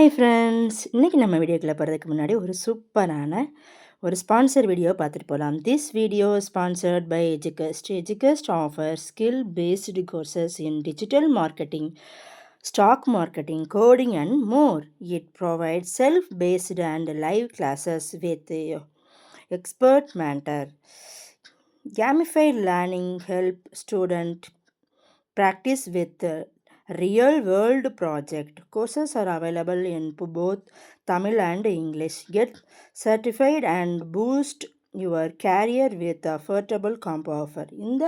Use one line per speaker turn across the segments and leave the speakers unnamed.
Hi friends இன்றைக்கி நம்ம வீடியோக்குள்ளே போகிறதுக்கு முன்னாடி ஒரு சூப்பரான ஒரு ஸ்பான்சர் வீடியோ பார்த்துட்டு போகலாம் this video sponsored by Educast Educast offer skill based courses in digital marketing stock marketing coding and more it provide self paced and live classes with expert mentor gamified learning help student practice with real world project courses are available in both tamil and english get certified and boost your career with affordable combo offer இந்த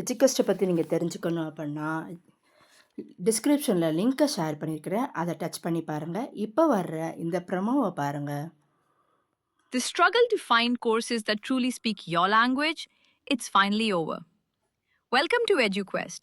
எஜுகஸ்ட்டை பற்றி நீங்கள் தெரிஞ்சுக்கணும் அப்படின்னா டிஸ்கிரிப்ஷனில் லிங்க்கை share பண்ணியிருக்கிறேன் அதை டச் பண்ணி பாருங்கள் இப்போ வர்ற இந்த ப்ரமோவை பாருங்கள்
The struggle to find courses that truly speak your language, it's finally over. Welcome to EduQuest,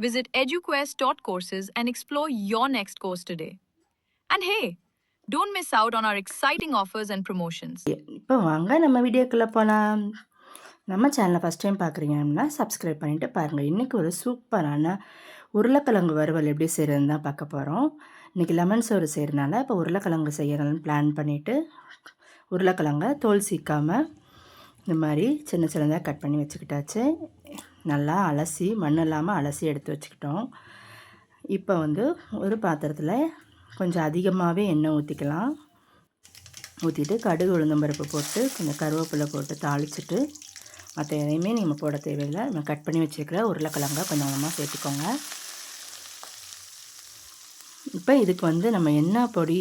Visit eduquest.courses and explore your next course today. And hey, don't miss out on our exciting offers and promotions.
இப்போ வாங்க நம்ம வீடியோக்குள்ளே போகலாம் நம்ம சேனலை first time பார்க்குறீங்கன்னா subscribe பண்ணிவிட்டு பாருங்கள் இன்றைக்கி ஒரு சூப்பரான உருளைக்கிழங்கு வறுவல் எப்படி செய்கிறதுன்னு தான் பார்க்க போகிறோம் இன்றைக்கி லெமன் சோறு செய்கிறனால இப்போ உருளைக்கிழங்கு செய்யறதுன்னு பிளான் பண்ணிவிட்டு உருளைக்கிழங்கை தோல் சீக்காமல் இந்த மாதிரி சின்ன சின்னதாக கட் பண்ணி வச்சுக்கிட்டாச்சு நல்லா அலசி மண் இல்லாமல் அலசி எடுத்து வச்சுக்கிட்டோம். இப்போ வந்து ஒரு பாத்திரத்தில் கொஞ்சம் அதிகமாகவே எண்ணெய் ஊற்றிக்கலாம் ஊற்றிட்டு கடுகு உளுந்தம்பருப்பு போட்டு கொஞ்சம் கருவேப்பிலை போட்டு தாளிச்சிட்டு மற்ற எதையுமே நீங்கள் போட தேவையில்லை. நம்ம கட் பண்ணி வச்சுருக்கிற உருளைக்கிழங்க கொஞ்சம் கொஞ்சமாக சேர்த்துக்கோங்க. இப்போ இதுக்கு வந்து நம்ம எண்ணெய் பொடி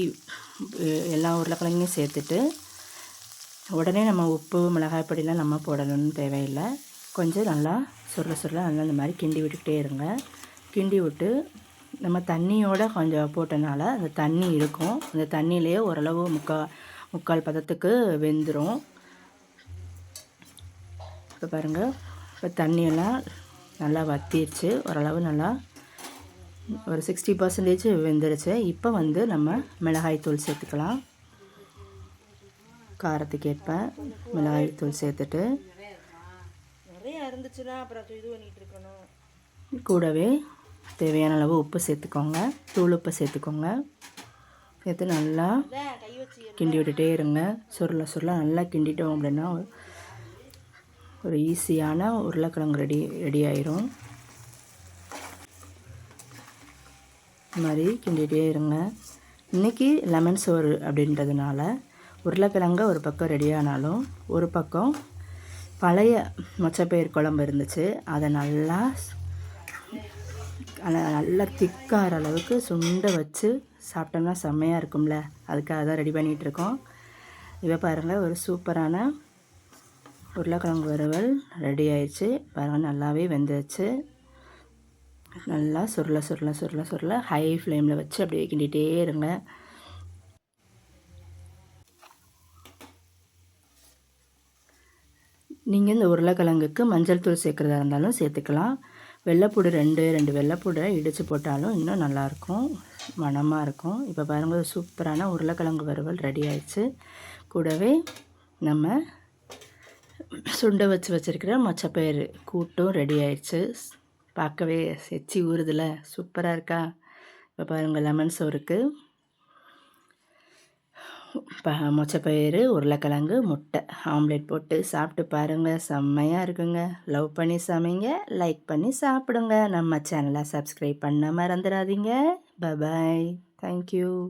எல்லா உருளைக்கிழங்கையும் சேர்த்துட்டு உடனே நம்ம உப்பு மிளகாய் பொடிலாம் நம்ம போடணும்னு தேவையில்லை. கொஞ்சம் நல்லா சுருள சுருள நல்லா இந்த மாதிரி கிண்டி விட்டுக்கிட்டே இருங்க. கிண்டி விட்டு நம்ம தண்ணியோட கொஞ்சம் போட்டனால அந்த தண்ணி இருக்கும். அந்த தண்ணியிலேயே ஓரளவு முக்கால் முக்கால் பதத்துக்கு வெந்துடும் இப்போ பாருங்கள் இப்போ தண்ணியெல்லாம் நல்லா வத்திடுச்சு ஓரளவு நல்லா ஒரு சிக்ஸ்டி பர்சன்டேஜ் வெந்துருச்சு. இப்போ வந்து நம்ம மிளகாய் தூள் சேர்த்துக்கலாம். காரத்துக்கு ஏற்ப மிளகாய் தூள் சேர்த்துட்டு
இருந்துச்சுன்னா அப்புறம் இது பண்ணிட்டு இருக்கணும்.
கூடவே தேவையான அளவு உப்பு சேர்த்துக்கோங்க. தூள் உப்பு சேர்த்துக்கோங்க. சேர்த்து நல்லா கிண்டி விட்டுட்டே இருங்க. சுருள சுருள நல்லா கிண்டிட்டோம் அப்படின்னா ஒரு ஈஸியான உருளைக்கிழங்கு ரெடி ரெடி ஆயிரும். இந்த மாதிரி கிண்டிகிட்டே இருங்க. இன்றைக்கி லெமன் சோறு அப்படின்றதுனால உருளைக்கிழங்க ஒரு பக்கம் ரெடியானாலும் ஒரு பக்கம் பழைய மொச்சப்பயிர் குழம்பு இருந்துச்சு. அதை நல்லா நல்லா திக்காகிற அளவுக்கு சுண்டை வச்சு சாப்பிட்டோம்னா செம்மையாக இருக்கும்ல. அதுக்காக தான் ரெடி பண்ணிகிட்ருக்கோம் இப்போ பாருங்கள் ஒரு சூப்பரான உருளைக்கிழங்கு வறுவல் ரெடி ஆயிடுச்சு. பாருங்கள் நல்லாவே வெந்துச்சு நல்லா சுருள சுருள சுருள சுருள ஹை ஃப்ளேமில் வச்சு அப்படியே கிண்டிகிட்டே இருங்க. நீங்கள் இந்த உருளைக்கிழங்குக்கு மஞ்சள் தூள் சேர்க்குறதா இருந்தாலும் சேர்த்துக்கலாம். வெள்ளைப்பூடு ரெண்டு ரெண்டு வெள்ளைப்பூடை இடித்து போட்டாலும் இன்னும் நல்லாயிருக்கும். மணமாக இருக்கும். இப்போ பாருங்கள் சூப்பரான உருளைக்கிழங்கு வறுவல் ரெடி ஆயிடுச்சு. கூடவே நம்ம சுண்டை வச்சு வச்சுருக்கிற மச்சப்பயிறு கூட்டும் ரெடி ஆயிடுச்சு. பார்க்கவே செச்சி ஊறுதில். சூப்பராக இருக்கா? இப்போ பாருங்கள் லெமன் சோறுக்கு. ப மொச்சப்பயிறு உருளைக்கிழங்கு முட்டை. ஆம்லேட் போட்டு சாப்பிட்டு பாருங்கள் செம்மையாக இருக்குங்க. லவ் பண்ணி சமைங்க. லைக் பண்ணி சாப்பிடுங்க. நம்ம சேனலை சப்ஸ்கிரைப் பண்ண மறந்துடாதீங்க. பபாய். தேங்க்யூ